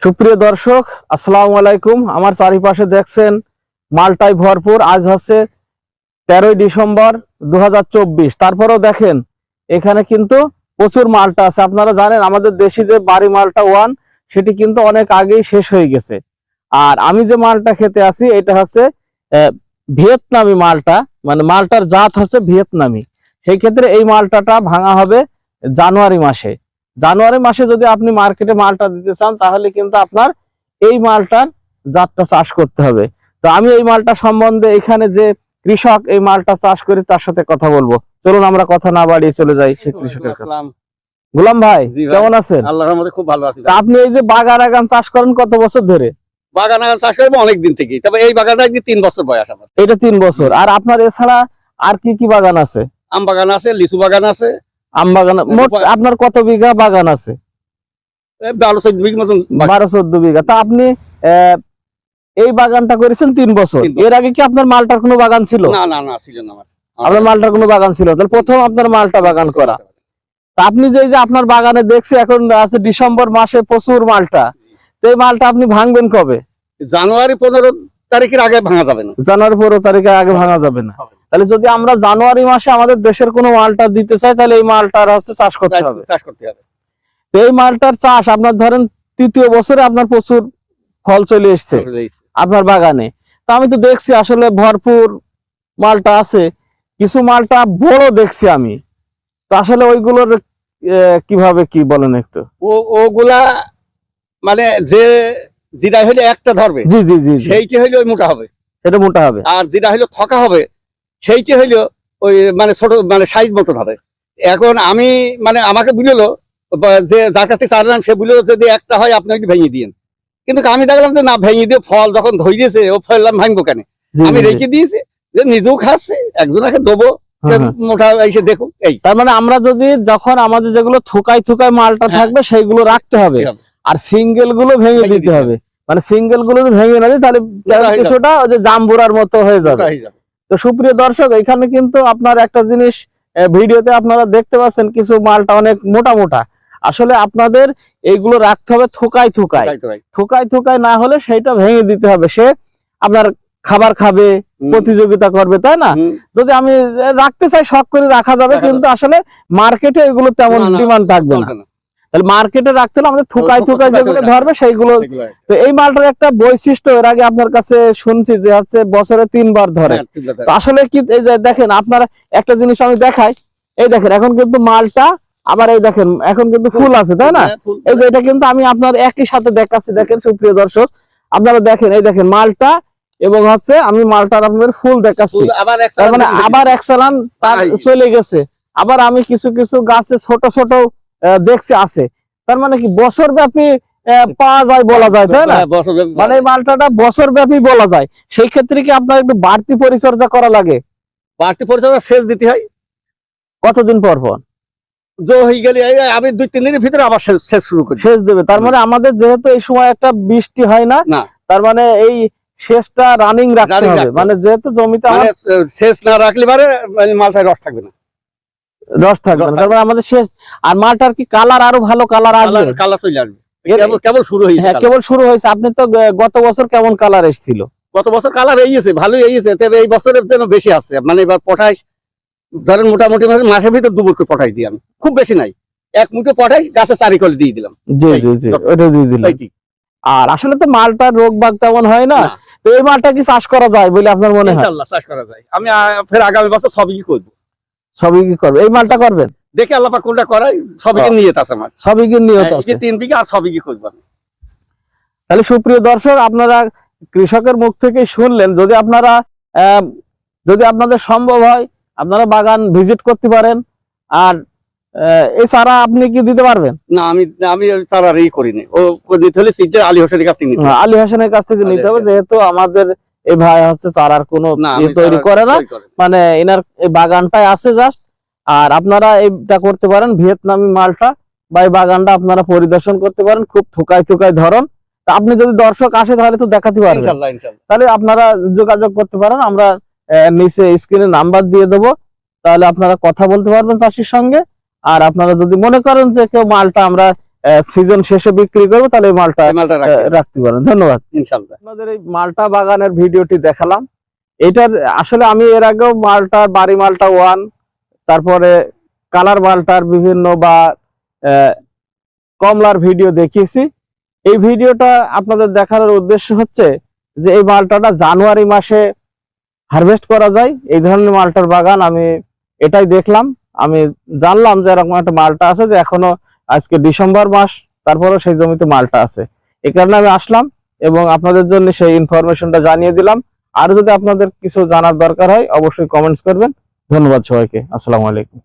সুপ্রিয় দর্শক, আসসালামু আলাইকুম। আমার চারিপাশে দেখছেন মালটাই ভরপুর। আজ হচ্ছে তেরোই ডিসেম্বর দু তারপরেও দেখেন, এখানে কিন্তু প্রচুর মালটা আছে। আপনারা জানেন, আমাদের দেশি যে বাড়ি মালটা ওয়ান, সেটি কিন্তু অনেক আগেই শেষ হয়ে গেছে। আর আমি যে মালটা খেতে আসি, এটা হচ্ছে ভিয়েতনামি মালটা। মানে মালটার জাত হচ্ছে ভিয়েতনামি। সেই ক্ষেত্রে এই মালটাটা ভাঙা হবে জানুয়ারি মাসে। জানুয়ারি মাসে যদি আপনি মার্কেটে মালটা দিতে চান তাহলে কিন্তু আপনার এই মালটার জাতটা চাষ করতে হবে। তো আমি এই মালটা সম্বন্ধে এখানে যে কৃষক এই মালটা চাষ করি তার সাথে কথা বলব। চলুন আমরা কথা না বাড়িয়ে চলে যাই সে কৃষকের। গোলাম ভাই কেমন আছেন? আল্লাহর রহমতে খুব ভালো আছি। আপনি এই যে বাগান আগান চাষ করেন কত বছর ধরে? বাগান আগান চাষ করব অনেক দিন থেকে তবে এই বাগানটা একদিন তিন বছর বয়স আমার। এটা তিন বছর। আর আপনার এছাড়া আর কি কি বাগান আছে? আম বাগান আছে লিচু বাগান আছে আম বাগান মোট আপনার কত বিঘা বাগান আছে? বারো চোদ্দ বিঘ। তা আপনি এই বাগানটা করেছেন তিন বছর। এর আগে কি আপনার মালটার কোনো বাগান ছিল? না না না ছিল না আপনার মালটার কোনো বাগান ছিল? তাহলে প্রথম আপনার মালটা বাগান করা। তা আপনি যে যে আপনার বাগানে দেখছি এখন আছে ডিসেম্বর মাসে প্রচুর মালটা। এই মালটা আপনি ভাঙবেন কবে? জানুয়ারি পনেরো তারিখের আগে ভাঙা যাবে না। জানুয়ারি পনেরো তারিখের আগে ভাঙা যাবে না। তাহলে যদি আমরা জানুয়ারি মাসে আমাদের দেশের কোনো মালটা দিতে চাই তাহলে এই মালটার হচ্ছে চাষ করতে হবে। চাষ করতে হবে। তো এই মালটার চাষ আপনার ধরেন তৃতীয় বছরে আপনার প্রচুর ফল চলে এসছে আপনার বাগানে। তা আমি তো দেখছি আসলে ভরপুর মালটা আছে কিছু মালটা বড় দেখছি আমি। তো আসলে ওইগুলোর কীভাবে কি বলেন একটু? ও ওগুলা মানে যে যেটা হইলে একটা ধরবে জি জি জি সেইটি হইলে ওই মোটা হবে। এটা মোটা হবে। আর যেটা হইলে থকা হবে সেইটি হইল ওই মানে ছোট মানে সাইজ মতন হবে এখন আমি মানে আমাকে বুঝলো যে যার কাছে চালাম সে বুঝলো যদি একটা হয় আপনি ভেঙে দিয়েন। কিন্তু আমি দেখলাম যে না ভেঙে দিয়ে ফল যখন ধরেছে ও ফেললাম ভাঙবো কেন? আমি। রেখে দিয়েছি যে নিজেও খাচ্ছে একজনকে দেবো হ্যাঁ, হ্যাঁ। মোটা এসে দেখুক এই। তার মানে আমরা যদি যখন আমাদের যেগুলো থুকাই থুকাই মালটা। থাকবে সেইগুলো রাখতে হবে। আর সিঙ্গেলগুলো ভেঙে ভেঙে দিতে দিতে হবে। মানে সিঙ্গেলগুলো যদি ভেঙে না দিই তাহলে কিছুটা জাম্বুরার মতো হয়ে যাবে। তো সুপ্রিয় দর্শক এখানে কিন্তু আপনার একটা জিনিস ভিডিওতে আপনারা দেখতে পাচ্ছেন কিছু মালটা অনেক মোটা মোটা। আসলে আপনাদের এইগুলো রাখতে হবে তো ভাই। থুকাই থুকাই না হলে সেইটা ভেঙে দিতে হবে। সে আপনার খাবার খাবে প্রতিযোগিতা করবে তাই না? যদি আমি রাখতে চাই শখ করে রাখা যাবে কিন্তু আসলে মার্কেটে এগুলো তেমন ডিমান্ড থাকবে না। তাহলে মার্কেটে রাখতে হলে আমাদের থুকাই থুকাই যেগুলো ধরবে সেইগুলো তো এই মালটার একটা বৈশিষ্ট্য এর আগে আপনার কাছে শুনছি যে হচ্ছে বছরে তিনবার ধরে। হ্যাঁ। তো আসলে কি এই যে দেখেন আপনার একটা জিনিস আমি দেখাই। এই দেখেন এখন কিন্তু মালটা আবার এই দেখেন এখন কিন্তু ফুল আছে তাই না? হ্যাঁ, এই যে এটা কিন্তু আমি আপনার একই সাথে দেখাচ্ছি দেখেন সুপ্রিয় দর্শক। আপনারা দেখেন এই দেখেন মালটা এবং হচ্ছে আমি মালটার আপনাদের ফুল দেখাচ্ছি। আবার এক তার মানে আবার এক চালান তার চলে গেছে। আবার আমি কিছু কিছু গাছে ছোট ছোট দেখছি আছে। তার মানে কি বছর ব্যাপী পাওয়া যায় বলা যায় তাই না? মানে মালটাটা বছর ব্যাপী বলা যায়। সেই ক্ষেত্রে কি আপনার একটু বাড়তি পরিচর্যা করা লাগে? বাড়তি পরিচর্যা সেচ দিতে হয়। কতদিন পর পর? জো হয়ে গেলে এই আমি দুই তিন দিনের ভিতরে আবার সেচ সেচ শুরু করি। সেচ দেবে। তার মানে আমাদের যেহেতু এই সময় একটা বৃষ্টি হয় না। তার মানে এই সেচটা রানিং রাখতে হবে। মানে যেহেতু জমিতে মানে সেচ না রাখলে পারে মানে মালটায় রস থাকবে না। রস থাকবে না। রস তার মানে আমাদের সেচ আর মালটার কি কালার আরও ভালো কালার আসবে? কালার চলে আসবে। কেবল কেবল শুরু হয়েছে হ্যাঁ কেবল শুরু হয়েছে। আপনি তো গত বছর কেমন কালার এসেছিল? গত বছর কালার এইছে ভালোই এইছে তবে এই বছরের জন্য বেশি আছে মানে এবার পটাশ ধরেন মোটামুটি মাসের ভিতরে দুবার করে পটাশ দিই আমি খুব বেশি নাই। এক মুঠো পটাশ গাছে চারি কল দিয়ে দিলাম। জি জি জি ওটা দিয়ে দিলেন আর আসলে তো মালটার রোগ বাগ তেমন হয় না। না। তো এই মালটা কি চাষ করা যায় বলে আপনার মনে হয়? চাষ করা যায়। আমি ফের আগামী বছর সবই করব। সবই কি করবে? এই মালটা করবেন? দেখে আল্লাহ পাক কোনটা করাই সবই। নিয়ে আছে আমার। সবই কি নিয়ত হ্যাঁ, আছে? তিন বিঘা আর সবই কি করব তাহলে সুপ্রিয় দর্শক আপনারা কৃষকের মুখ থেকে শুনলেন যদি আপনারা যদি আপনাদের সম্ভব হয় আপনারা বাগান ভিজিট করতে পারেন আর এই চারা আপনি কি দিতে পারবেন? না আমি আমি এই করিনি। ও নিতে হলে সিজে আলী হোসেনের কাছ থেকে। আলী হাসানের কাছ থেকে নিতে হবে যেহেতু আমাদের এই ভাই হচ্ছে চারার কোনো ইয়ে তৈরি করে না। মানে এনার এই বাগানটাই আছে জাস্ট আর আপনারা এইটা করতে পারেন ভিয়েতনামি মালটা বা এই বাগানটা আপনারা পরিদর্শন করতে পারেন খুব থুকাই থুকাই ধরন। তা আপনি যদি দর্শক আসে তাহলে তো দেখাতে পারবেন। তাহলে আপনারা যোগাযোগ করতে পারেন আমরা নিচে স্ক্রিনে নাম্বার দিয়ে দেবো। তাহলে আপনারা কথা বলতে পারবেন চাষির সঙ্গে। আর আপনারা যদি মনে করেন যে কেউ মালটা আমরা সিজন শেষে বিক্রি করব তাহলে মালটা মালটা রাখতে পারেন। ধন্যবাদ। ইনশাল্লাহ আপনাদের এই মালটা বাগানের ভিডিওটি দেখালাম। এটার আসলে আমি এর আগেও মালটা বাড়ি মালটা ওয়ান তারপরে কালার মালটার বিভিন্ন বা আহ, কমলার ভিডিও দেখিয়েছি। এই ভিডিওটা আপনাদের দেখানোর উদ্দেশ্য হচ্ছে যে এই মালটাটা জানুয়ারি মাসে হারভেস্ট করা যায়। এই ধরনের মালটার বাগান আমি এটাই দেখলাম। আমি জানলাম যে এরকম একটা মালটা আছে যে এখনও আজকে ডিসেম্বর মাস, তারপরেও সেই জমিতে মালটা আছে। এই কারণে আমি আসলাম এবং আপনাদের জন্য সেই ইনফরমেশনটা জানিয়ে দিলাম। আর যদি আপনাদের কিছু জানার দরকার হয়, অবশ্যই কমেন্টস করবেন। ধন্যবাদ সবাইকে। আসসালামু আলাইকুম।